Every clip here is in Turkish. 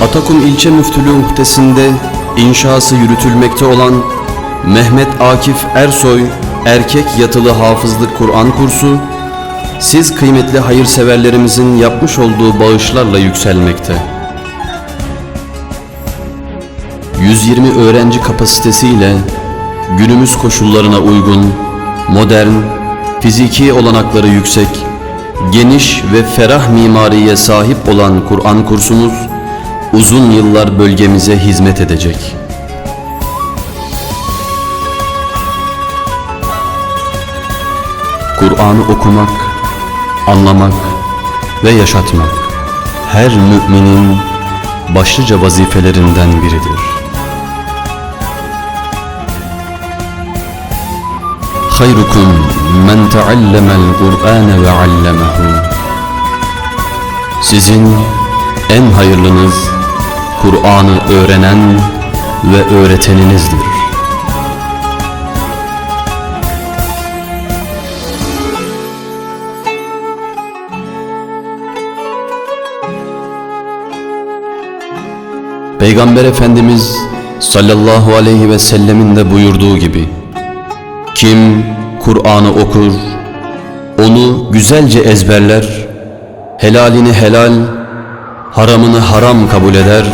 Atakum İlçe Müftülüğü Uhdesi'nde inşası yürütülmekte olan Mehmet Akif Ersoy Erkek Yatılı Hafızlık Kur'an Kursu, siz kıymetli hayırseverlerimizin yapmış olduğu bağışlarla yükselmekte. 120 öğrenci kapasitesiyle günümüz koşullarına uygun, modern, fiziki olanakları yüksek, geniş ve ferah mimariye sahip olan Kur'an kursumuz uzun yıllar bölgemize hizmet edecek. Kur'an'ı okumak, anlamak ve yaşatmak her müminin başlıca vazifelerinden biridir. Hayrukum men teallemel Kur'ane ve allemehu. Sizin en hayırlınız Kur'an'ı öğrenen ve öğreteninizdir. Peygamber Efendimiz sallallahu aleyhi ve sellemin de buyurduğu gibi kim Kur'an'ı okur, onu güzelce ezberler, helalini helal, haramını haram kabul eder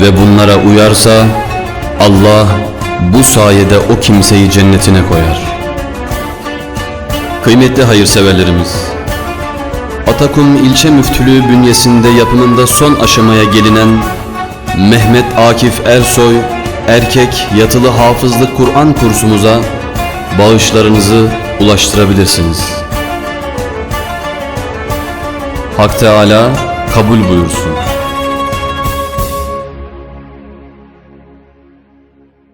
ve bunlara uyarsa Allah bu sayede o kimseyi cennetine koyar. Kıymetli hayırseverlerimiz, Atakum İlçe Müftülüğü bünyesinde yapımında son aşamaya gelinen Mehmet Akif Ersoy Erkek Yatılı Hafızlık Kur'an kursumuza bağışlarınızı ulaştırabilirsiniz. Hak Teala kabul buyursun.